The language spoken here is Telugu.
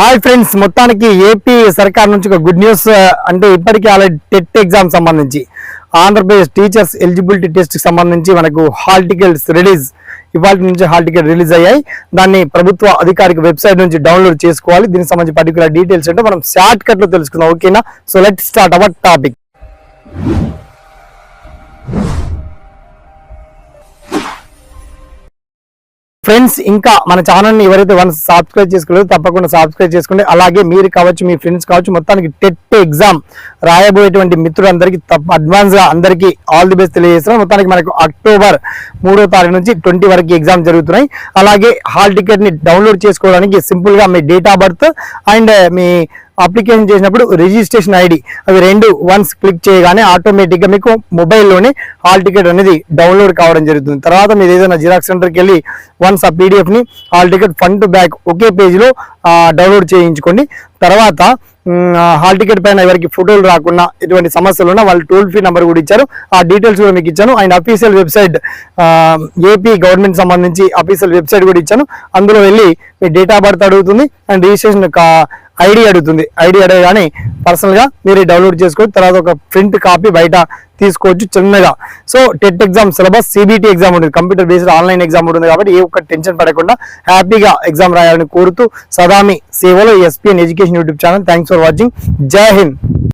హాయ్ ఫ్రెండ్స్ మొత్తానికి ఏపీ సర్కార్ నుంచి ఒక గుడ్ న్యూస్ uh, అంటే ఇప్పటికీ ఆల్రెడీ టెట్ ఎగ్జామ్ సంబంధించి ఆంధ్రప్రదేశ్ టీచర్స్ ఎలిజిబిలిటీ టెస్ట్కి సంబంధించి మనకు హాల్ టికెట్స్ రిలీజ్ ఇవాళ నుంచి హాల్ టికెట్ రిలీజ్ అయ్యాయి. దాన్ని ప్రభుత్వ అధికారిక వెబ్సైట్ నుంచి డౌన్లోడ్ చేసుకోవాలి. దీనికి సంబంధించి పర్టికులర్ డీటెయిల్స్ అంటే మనం షార్ట్ కట్లో తెలుసుకుందాం. ఓకేనా so let start our topic friends ఇంకా మన ఛానల్ని ఎవరైతే వన్ సబ్స్క్రైబ్ చేసుకోలేదు తప్పకుండా సబ్స్క్రైబ్ చేసుకోండి. అలాగే మీరు కావచ్చు మీ ఫ్రెండ్స్ కావచ్చు మొత్తానికి టెట్ ఎగ్జామ్ రాయబోయేటువంటి మిత్రులందరికీ తప్ప అడ్వాన్స్గా అందరికీ ఆల్ ది బెస్ట్ తెలియజేస్తున్నాం. మొత్తానికి మనకు అక్టోబర్ మూడో తారీఖు నుంచి ట్వంటీ వరకు ఎగ్జామ్ జరుగుతున్నాయి. అలాగే హాల్ టికెట్ని డౌన్లోడ్ చేసుకోవడానికి సింపుల్గా మీ డేట్ ఆఫ్ బర్త్ అండ్ మీ అప్లికేషన్ చేసినప్పుడు రిజిస్ట్రేషన్ ఐడి అవి రెండు వన్స్ క్లిక్ చేయగానే ఆటోమేటిక్గా మీకు మొబైల్లోనే హాల్ టికెట్ అనేది డౌన్లోడ్ కావడం జరుగుతుంది. తర్వాత మీరు ఏదైనా జిరాక్స్ సెంటర్కి వెళ్ళి వన్స్ ఆ పీడిఎఫ్ని hall ticket front to back ఒకే పేజీలో డౌన్లోడ్ చేయించుకోండి. తర్వాత హాల్ టికెట్ పైన ఎవరికి ఫోటోలు రాకుండా ఎటువంటి సమస్యలు ఉన్నా వాళ్ళు టోల్ ఫ్రీ నెంబర్ కూడా ఇచ్చారు. ఆ డీటెయిల్స్ కూడా మీకు ఇచ్చాను. And official website AP government సంబంధించి అఫీషియల్ వెబ్సైట్ కూడా ఇచ్చాను. అందులో వెళ్ళి మీ డేట్ ఆఫ్ బర్త్ అడుగుతుంది. అండ్ రిజిస్ట్రేషన్ ఐడి అడుగుతుంది. ఐడి అడగగానే పర్సనల్గా మీరు డౌన్లోడ్ చేసుకోవచ్చు తర్వాత ఒక ప్రింట్ కాపీ బయట తీసుకోవచ్చు చిన్నగా. So TET exam syllabus CBT exam ఉంటుంది. కంప్యూటర్ బేస్డ్ ఆన్లైన్ ఎగ్జామ్ ఉంటుంది కాబట్టి ఏ ఒక్క టెన్షన్ పడకుండా హ్యాపీగా ఎగ్జామ్ రాయాలని కోరుతూ సదామి సేవలో SPN education YouTube channel thanks for watching జై హింద్